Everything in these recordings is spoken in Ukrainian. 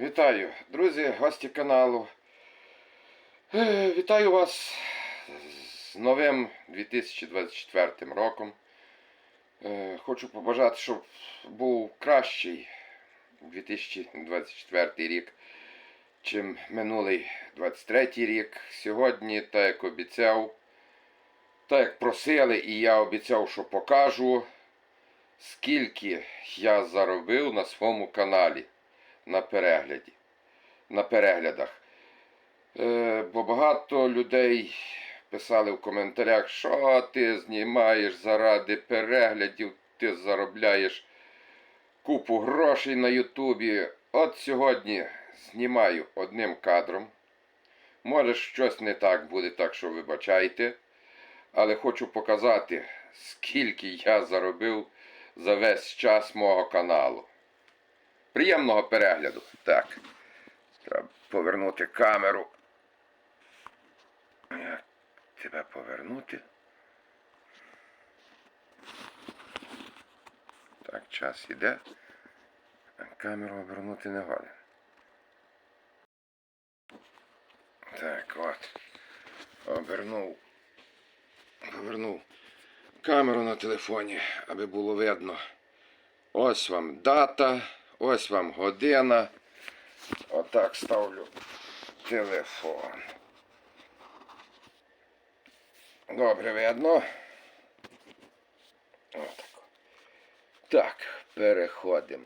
Вітаю, друзі, гості каналу. Вітаю вас з новим 2024 роком. Е, Хочу побажати, щоб був кращий 2024 рік, чим минулий 23 рік. Сьогодні, так як обіцяв, так як просили, і я обіцяв, що покажу, скільки я заробив на своєму каналі на перегляді, на переглядах. Е, бо багато людей писали в коментарях, що ти знімаєш заради переглядів, ти заробляєш купу грошей на Ютубі. От сьогодні знімаю одним кадром. Може, щось не так буде, так що вибачайте. Але хочу показати, скільки я заробив за весь час мого каналу. Приємного перегляду. Так. Треба повернути камеру. Як тебе повернути? Так, час іде. Камеру обернути не годен. Так, от. Обернув. Повернув камеру на телефоні, аби було видно. Ось вам дата, ось вам година. Отак ставлю телефон. Добре видно. Отак. Так, переходимо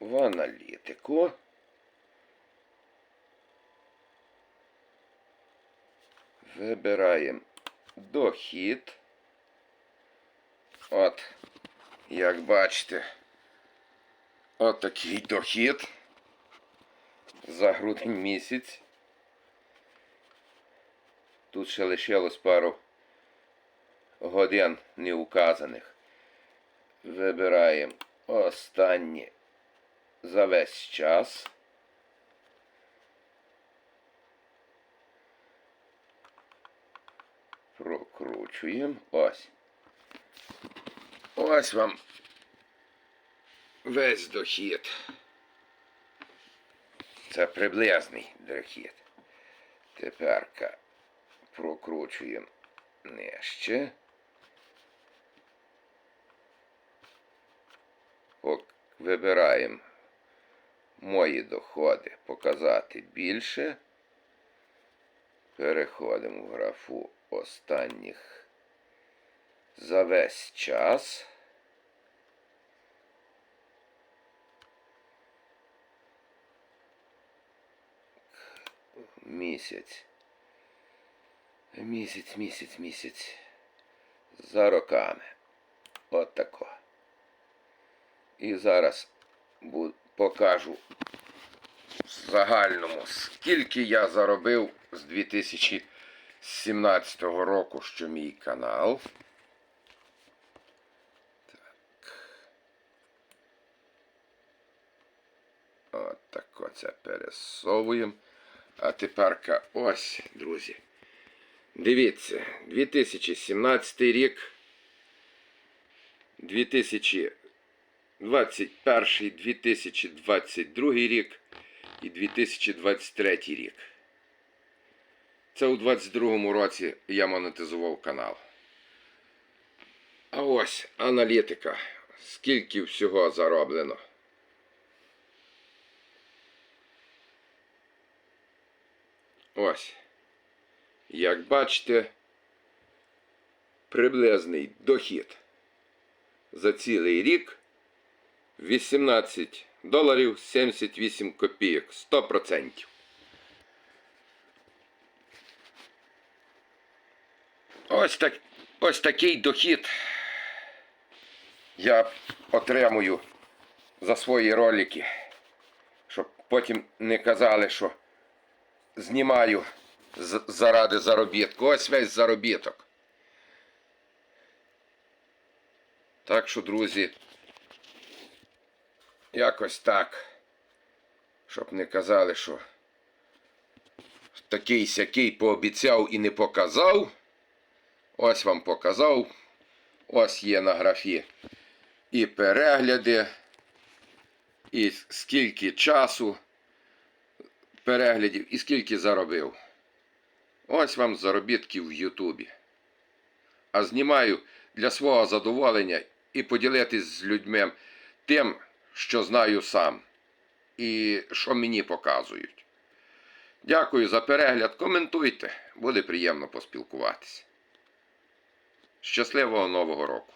в аналітику. Вибираємо дохід. От, як бачите, от дохід за грудень місяць. Тут ще лишилось пару годин неуказаних. Вибираємо останні за весь час. Прокручуємо. Ось. Ось вам весь дохід. Це приблизний дохід. Теперка прокручуємо нижче. Вибираємо мої доходи, показати більше. Переходимо в графу останніх за весь час. Місяць. Місяць, місяць, місяць. За роками. От тако. І зараз покажу в загальному, скільки я заробив з 2017 року, що мій канал. От так оце пересовуємо. А теперка ось, друзі. Дивіться, 2017 рік, 2021, 2022 рік і 2023 рік. Це у 2022 році я монетизував канал. А ось аналітика. Скільки всього зароблено. Ось. Як бачите, приблизний дохід за цілий рік 18 доларів 78 копійок 100%. Ось, так, ось такий дохід я отримую за свої ролики, щоб потім не казали, що знімаю заради заробітку. Ось весь заробіток. Так що, друзі, якось так. Щоб не казали, що такий сякий пообіцяв і не показав. Ось вам показав. Ось є на графі і перегляди, і скільки часу переглядів і скільки заробив. Ось вам заробітки в Ютубі. А знімаю для свого задоволення і поділитись з людьми тим, що знаю сам, і що мені показують. Дякую за перегляд. Коментуйте, буде приємно поспілкуватися. Щасливого Нового року!